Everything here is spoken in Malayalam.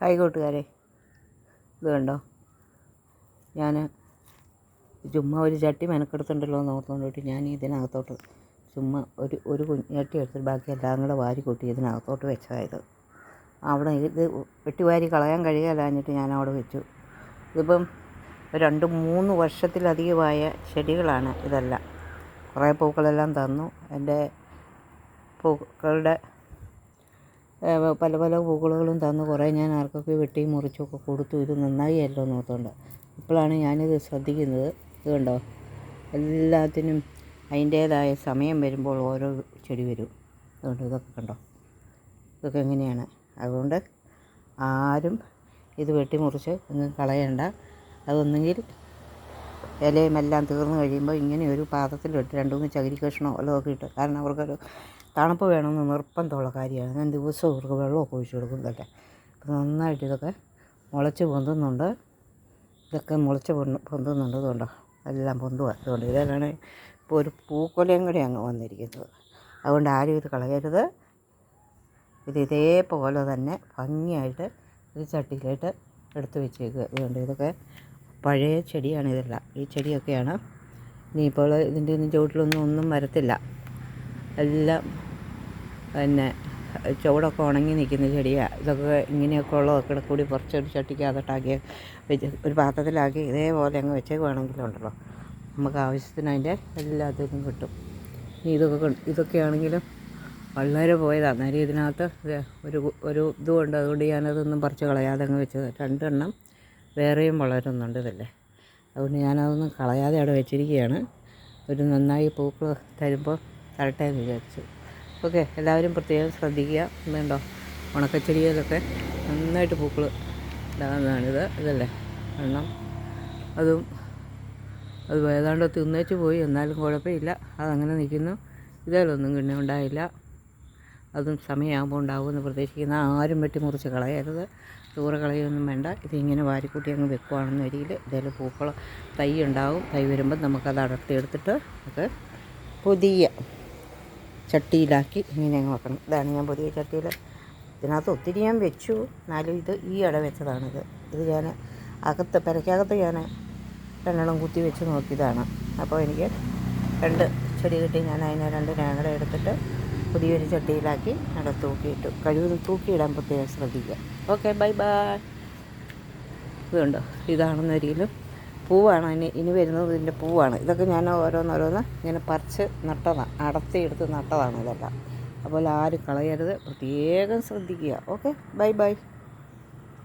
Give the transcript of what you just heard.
ഹായ് കൂട്ടുകാരെ. ഇത് കണ്ടോ? ഞാൻ ചുമ്മാ ഒരു ചട്ടി മെനക്കെടുത്തുണ്ടല്ലോ എന്ന് ഓർത്തുകൊണ്ടിട്ട് ഞാൻ ഇതിനകത്തോട്ട് ചുമ്മാ ഒരു ഒരു കുഞ്ഞ് ചട്ടി എടുത്തിട്ട് ബാക്കി എല്ലാം കൂടെ വാരി കൂട്ടി ഇതിനകത്തോട്ട് വെച്ചതായത് അവിടെ ഇത് വെട്ടി വാരി കളയാൻ കഴിയാലാഞ്ഞിട്ട് ഞാൻ അവിടെ വെച്ചു. ഇതിപ്പം രണ്ട് മൂന്ന് വർഷത്തിലധികമായ ചെടികളാണ് ഇതെല്ലാം. കുറേ പൂക്കളെല്ലാം തന്നു. എന്റെ പൂക്കളുടെ പല പല പൂക്കളുകളും തന്നു കുറേ ഞാൻ ആർക്കൊക്കെ വെട്ടി മുറിച്ചൊക്കെ കൊടുത്തു. ഇത് നന്നായി അല്ലോ നോത്തോണ്ട് ഇപ്പോഴാണ് ഞാനിത് ശ്രദ്ധിക്കുന്നത്. ഇത് കണ്ടോ? എല്ലാത്തിനും അതിന്റേതായ സമയം വരുമ്പോൾ ഓരോ ചെടി വരും. അതുകൊണ്ട് ഇതൊക്കെ കണ്ടോ? ഇതൊക്കെ എങ്ങനെയാണ്? അതുകൊണ്ട് ആരും ഇത് വെട്ടിമുറിച്ച് ഒന്നും കളയണ്ട. അതൊന്നെങ്കിൽ ഇലയും എല്ലാം തീർന്നു കഴിയുമ്പോൾ ഇങ്ങനെ ഒരു പാത്രത്തിലിട്ട് രണ്ട് മൂന്ന് ചകിരി കഷ്ണോ വല്ലതും ഒക്കെ ഇട്ട്. കാരണം അവർക്കൊരു തണുപ്പ് വേണമെന്ന് നിർബന്ധമുള്ള കാര്യമാണ്. ഞാൻ ദിവസവും അവർക്ക് വെള്ളമൊക്കെ ഒഴിച്ചു കൊടുക്കുന്നതല്ലേ അപ്പോൾ നന്നായിട്ട് ഇതൊക്കെ മുളച്ച് പൊന്തുന്നുണ്ട്. ഇതൊക്കെ മുളച്ച് പൊന്തുന്നുണ്ട് ഇതുകൊണ്ടോ. എല്ലാം പൊന്തുക അതുകൊണ്ട് ഇതിലാണ് ഇപ്പോൾ ഒരു പൂക്കൊലയും കൂടി അങ്ങ് വന്നിരിക്കുന്നത്. അതുകൊണ്ട് ആരും ഇത് കളയരുത്. ഇത് ഇതേപോലെ തന്നെ ഭംഗിയായിട്ട് ഒരു ചട്ടിയിലിട്ട് എടുത്ത് വെച്ചേക്കുക. അതുകൊണ്ട് ഇതൊക്കെ പഴയ ചെടിയാണ് ഇതെല്ലാം. ഈ ചെടിയൊക്കെയാണ്. ഇനിയിപ്പോൾ ഇതിന്റെ ഒന്നും ചുവട്ടിലൊന്നും ഒന്നും വരത്തില്ല. എല്ലാം പിന്നെ ചുവടൊക്കെ ഉണങ്ങി നിൽക്കുന്ന ചെടിയാണ് ഇതൊക്കെ ഇങ്ങനെയൊക്കെ ഉള്ളതൊക്കെ കൂടി കുറച്ചൊരു ചട്ടിക്കകത്തോട്ടാക്കി വെച്ച് ഒരു പാത്രത്തിലാക്കി ഇതേപോലെ അങ്ങ് വെച്ചേക്കുവാണെങ്കിലുണ്ടല്ലോ നമുക്ക് ആവശ്യത്തിന് അതിന്റെ എല്ലാത്തിനും കിട്ടും. ഇതൊക്കെ ഇതൊക്കെയാണെങ്കിലും വളരെ പോയതാണ് അന്നേരം ഇതിനകത്ത് ഒരു ഒരു ഉണ്ട്. അതുകൊണ്ട് ഞാനതൊന്നും പറിച്ച് കളയാതെ അങ്ങ് വെച്ചത്. രണ്ടെണ്ണം വേറെയും വളരുന്നുണ്ട് ഇതല്ലേ. അതുകൊണ്ട് ഞാനതൊന്നും കളയാതെ അവിടെ വെച്ചിരിക്കുകയാണ്. ഒരു നന്നായി പൂക്കൾ തരുമ്പോൾ തരട്ടെ എന്ന് വിചാരിച്ചു. ഓക്കെ എല്ലാവരും പ്രത്യേകം ശ്രദ്ധിക്കുക. എന്നുണ്ടോ ഉണക്കച്ചെടിയിലൊക്കെ നന്നായിട്ട് പൂക്കൾ ഇടാവുന്നതാണിത്. ഇതല്ലേ? കാരണം അതും അത് ഏതാണ്ട് തിന്നേച്ച് പോയി. എന്നാലും കുഴപ്പമില്ല. അതങ്ങനെ നിൽക്കുന്നു. ഇതിലൊന്നും പിന്നെ ഉണ്ടായില്ല അതും സമയമാകുമ്പോൾ ഉണ്ടാകുമെന്ന് പ്രതീക്ഷിക്കുന്ന ആരും വെട്ടി മുറിച്ച് കളയരുത്. ദൂരെ കളയൊന്നും വേണ്ട. ഇതിങ്ങനെ വാരിക്കൂട്ടി അങ്ങ് വെക്കുവാണെന്ന് വരിയിൽ ഇതിൽ പൂക്കൾ തൈ ഉണ്ടാവും. തൈ വരുമ്പോൾ നമുക്കത് അടർത്തിയെടുത്തിട്ട് അത് പുതിയ ചട്ടിയിലാക്കി ഇങ്ങനെ അങ്ങ് വെക്കണം. ഇതാണ് ഞാൻ പുതിയ ചട്ടിയിൽ ഇതിനകത്ത് ഒത്തിരി ഞാൻ വെച്ചു. എന്നാലും ഇത് ഈ ഇട വെച്ചതാണിത്. ഇത് ഞാൻ അകത്ത് പെരക്കകത്ത് ഞാൻ രണ്ടെണ്ണം കുത്തി വെച്ച് നോക്കിയതാണ്. അപ്പോൾ എനിക്ക് രണ്ട് ചെടി കിട്ടി. ഞാൻ അതിനെ രണ്ട് ഞങ്ങളുടെ എടുത്തിട്ട് പുതിയൊരു ചട്ടിയിലാക്കി അവിടെ തൂക്കിയിട്ടു. കഴിവതും തൂക്കിയിടാൻ പ്രത്യേകം ശ്രദ്ധിക്കുക. Okay bye bye. ഇതുണ്ടോ? ഇതാണെന്നൊരിക്കലും പൂവാണ്. ഇനി ഇനി വരുന്നത് ഇതിന്റെ പൂവാണ്. ഇതൊക്കെ ഞാൻ ഓരോന്നോരോന്ന് ഇങ്ങനെ പറിച്ച് നട്ടതാണ് അടത്തിയെടുത്ത് നട്ടതാണ് ഇതെല്ലാം. അപ്പോൾ ആരും കളയരുത്. പ്രത്യേകം ശ്രദ്ധിക്കുക. Okay bye bye.